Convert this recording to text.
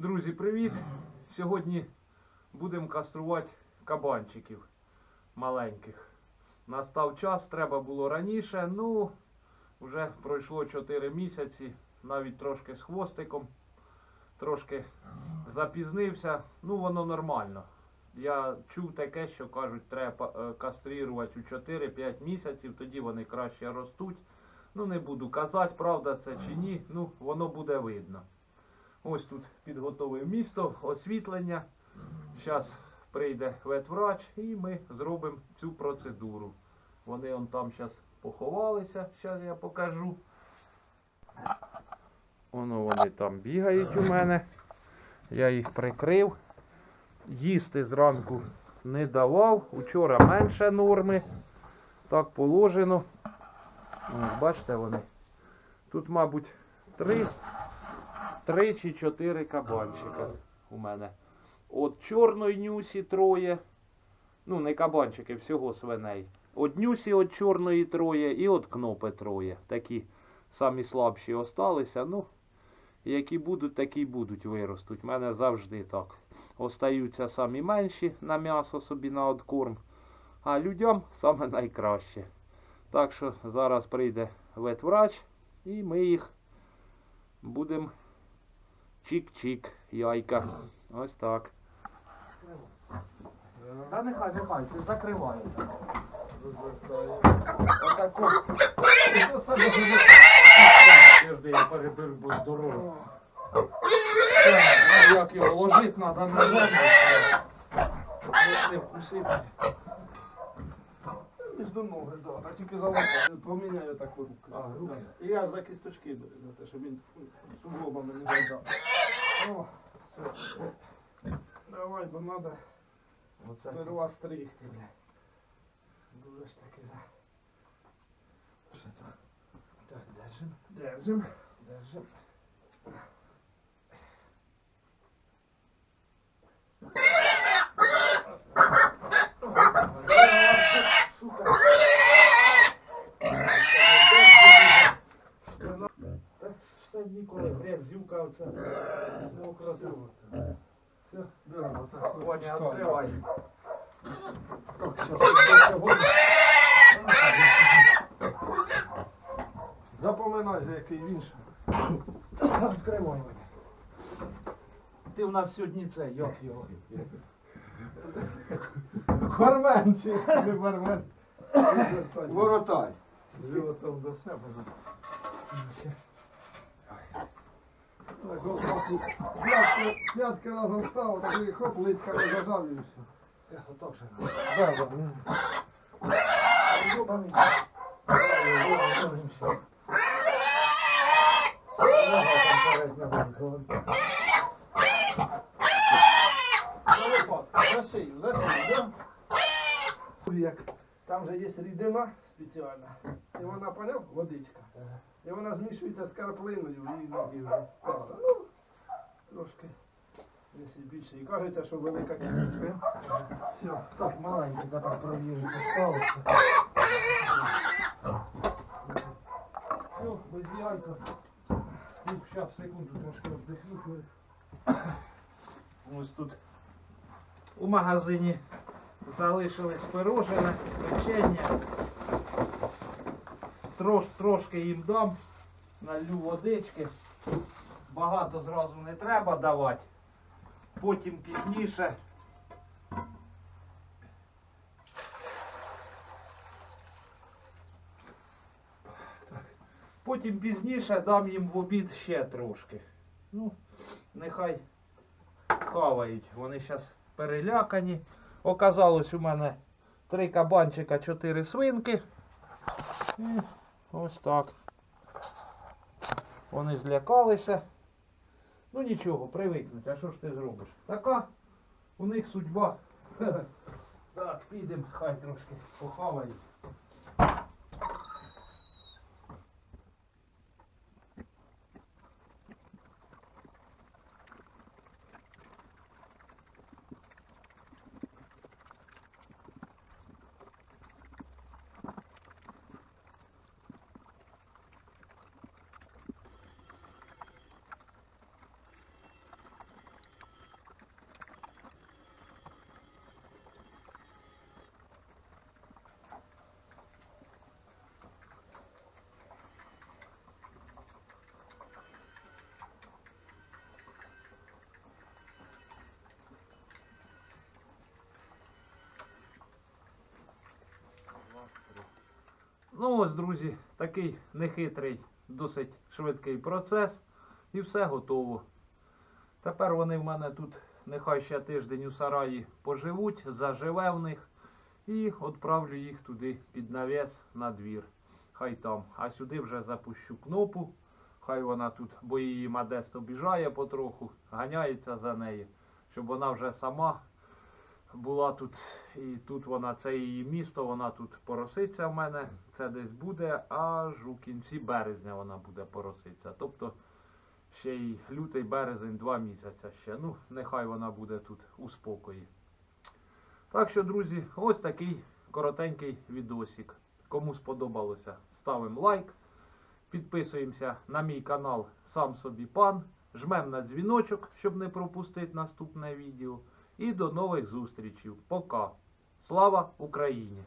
Друзі, привіт! Сьогодні будемо каструвати кабанчиків маленьких. Настав час, треба було раніше. Ну, вже пройшло 4 місяці, навіть трошки з хвостиком, трошки запізнився. Ну, воно нормально. Я чув таке, що кажуть, треба е, каструвати у 4-5 місяців, тоді вони краще ростуть. Ну, не буду казати, правда це чи ні, ну, воно буде видно. Ось тут підготовив місто, освітлення. Зараз прийде ветврач і ми зробимо цю процедуру. Вони он там зараз поховалися, зараз я покажу. Воно вони там бігають у мене. Я їх прикрив. Їсти зранку не давав. Учора менше норми. Так положено. Ось, бачите вони. Тут, мабуть, три Три чи чотири кабанчика у мене. От чорної нюсі троє. Ну, не кабанчики, всього свиней. От нюсі от чорної троє і от кнопи троє. Такі самі слабші осталися. Ну, які будуть, такі будуть виростуть. У мене завжди так. Остаються самі менші на м'ясо собі на откорм. А людям саме найкраще. Так що зараз прийде ветврач і ми їх будемо Чик-чик, яйка. Ось так. Та нехай, нехай, ти закривай. Отаку. Я переберу, бо здорово. Так, Як його ложити треба на землю. Не вкусити. Між до ноги. Так тільки за лапу. Поміняю так руки. А, руки? І я за кісточки за те, щоб він суглобами не виїжджав. О, все. Давай, бо надо сперва стригти, бля. Дуже ж таки за. Так, держим. Держим. Держим. Сука. Та все ніколи, греб, зюка, оце. Все, беремо, так. Ваня, відкривай. Так, я сьогодні. Запоминай, за який він. Відкривай. Ти у нас сьогодні це, як його? Бармен чи не бармен. Воротай. Животом до себе. П'ятки, разом став, так і хоп, литка не зажав і все. Я отак же. Да, да. За шию, за шию, да? Там же є рідина спеціальна. І вона, поняв, водичка. І вона змішується з карплиною і ноги вже. Ну, трошки. Якщо більше. І кажеться, що велика кіночка. Все. Так, маленький, так провірю, поставився. Все, без яйка. Ну, зараз, секунду, трошки вдихну. Ось тут у магазині залишилось пирожне, печення. Трош, трошки їм дам, налью водички. Багато зразу не треба давати. Потім пізніше. Потім пізніше дам їм в обід ще трошки. Ну, нехай хавають. Вони зараз перелякані. Оказалось у мене три кабанчика, чотири свинки. Ось так. Вони злякалися. Ну нічого, привикнуть, а що ж ти зробиш? Така у них судьба. Так, підемо, хай трошки похавають. Ну ось, друзі, такий нехитрий, досить швидкий процес. І все готово. Тепер вони в мене тут нехай ще тиждень у сараї поживуть, заживе в них. І відправлю їх туди під навіс на двір. Хай там. А сюди вже запущу кнопу. Хай вона тут, бо її Модест обіжає потроху, ганяється за нею, щоб вона вже сама була тут. І тут вона, це її місто, вона тут пороситься в мене. Це десь буде, аж у кінці березня вона буде пороситься. Тобто ще й лютий березень, два місяці ще. Ну, нехай вона буде тут у спокої. Так що, друзі, ось такий коротенький відосик. Кому сподобалося, ставимо лайк. Підписуємося на мій канал Сам собі пан. Жмем на дзвіночок, щоб не пропустити наступне відео. І до нових зустрічей. Пока. Слава Україні!